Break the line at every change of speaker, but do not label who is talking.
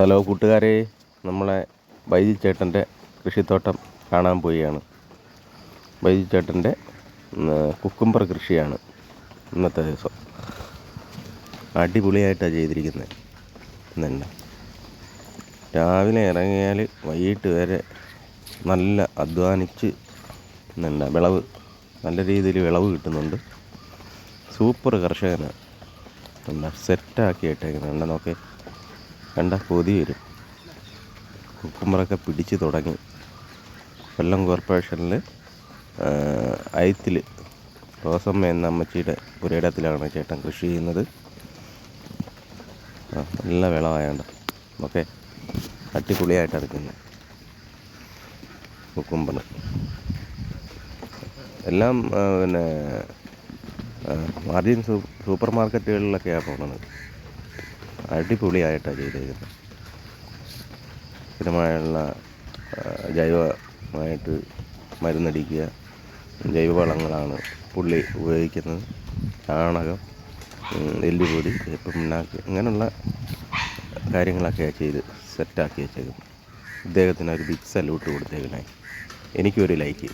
Hello കൂട്ടുകാരെ നമ്മളെ ബൈജി ചേട്ടന്റെ കൃഷിത്തോട്ടം കാണാൻ പോവുകയാണ്. ബൈജി ചേട്ടന്റെ കുക്കുംബർ കൃഷിയാണ് ഇന്നത്തെ ദിവസം. അടിപൊളിയായിട്ടാണ് ചെയ്തിരിക്കുന്നത് തന്നെ രാവിലെ ഇറങ്ങിയാൽ വൈകിട്ട് വരെ നല്ല അധ്വാനിച്ച് എന്നുണ്ട് വിളവ് നല്ല രീതിയിൽ വിളവ് കിട്ടുന്നുണ്ട്. സൂപ്പർ കർഷകനാണ് എന്താ സെറ്റാക്കി ഇട്ടേക്കുന്നത് നോക്കേ. കണ്ട കൊതി വരും. കുക്കുമ്പറൊക്കെ പിടിച്ച് തുടങ്ങി. കൊല്ലം കോർപ്പറേഷനിൽ അയത്തിൽ റോസമ്മ എന്ന അമ്മച്ചിയുടെ പുരയിടത്തിലാണ് ചേട്ടൻ കൃഷി ചെയ്യുന്നത്. നല്ല വിളവായണ്ട. ഓക്കെ അടിപൊളിയായിട്ട് ഇറക്കുന്നു കുക്കുമ്പർ എല്ലാം പിന്നെ മാർജിൻ സൂപ്പർ മാർക്കറ്റുകളിലൊക്കെയാണ് പോകുന്നത് അടിപൊളിയായിട്ടാണ് ചെയ്തേക്കുന്നത് സ്ഥിരമായുള്ള ജൈവമായിട്ട് മരുന്നടിക്കുക ജൈവവളങ്ങളാണ് പുള്ളി ഉപയോഗിക്കുന്നത്. ചാണകം എല്ലുപൊടി ഇപ്പം പിണ്ണാക്ക് അങ്ങനെയുള്ള കാര്യങ്ങളൊക്കെയാണ് ചെയ്ത് സെറ്റാക്കി വെച്ചേക്കുന്നത് ഇദ്ദേഹത്തിന് ഒരു ബിഗ് സല്യൂട്ട് കൊടുത്തേക്കണേ എനിക്കൊരു ലൈക്ക്